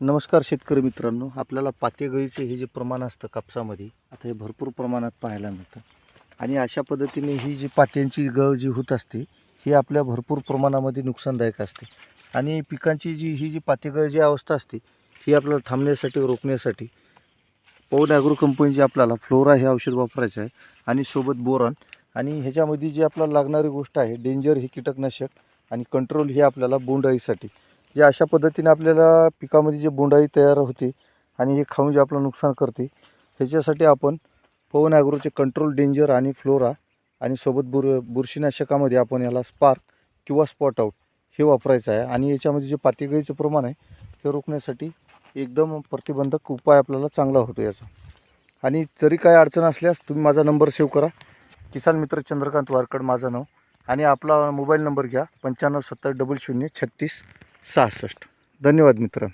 नमस्कार शेतकरी मित्रांनो. आपल्याला पातेगळीचे हे जे प्रमाण असतं कापसामध्ये आता हे भरपूर प्रमाणात पाहायला मिळतं. आणि अशा पद्धतीने ही जी पात्यांची गळ जी होत असते ही आपल्या भरपूर प्रमाणामध्ये नुकसानदायक असते. आणि पिकांची जी ही जी पातेगळ जी अवस्था असते ही आपल्याला थांबण्यासाठी रोखण्यासाठी पवन ॲग्रो कंपनीची आपल्याला फ्लोरा हे औषध वापरायचं आहे आणि सोबत बोरॉन. आणि ह्याच्यामध्ये जी आपल्याला लागणारी गोष्ट आहे डेंजर हे कीटकनाशक आणि कंट्रोल हे आपल्याला बोंडअळीसाठी. या अशा पद्धतीने आपल्याला पिकामध्ये जे बोंडाई तयार होते आणि हे खाऊन जे आपलं नुकसान करते त्याच्यासाठी आपण पवन ॲग्रोचे कंट्रोल डेंजर आणि फ्लोरा आणि सोबत बुर बुरशीनाशकामध्ये आपण याला स्पार्क किंवा स्पॉट आऊट हे वापरायचं आहे. आणि याच्यामध्ये जे पातेगळीचं प्रमाण आहे हे रोखण्यासाठी एकदम प्रतिबंधक उपाय आपल्याला चांगला होतो याचा. आणि जरी काय अडचण असल्यास तुम्ही माझा नंबर सेव्ह करा. किसान मित्र चंद्रकांत वारकड माझं नाव. आणि आपला मोबाईल नंबर घ्या पंच्याण्णव सत्तर डबल शून्य छत्तीस सहासष्ट. धन्यवाद मित्र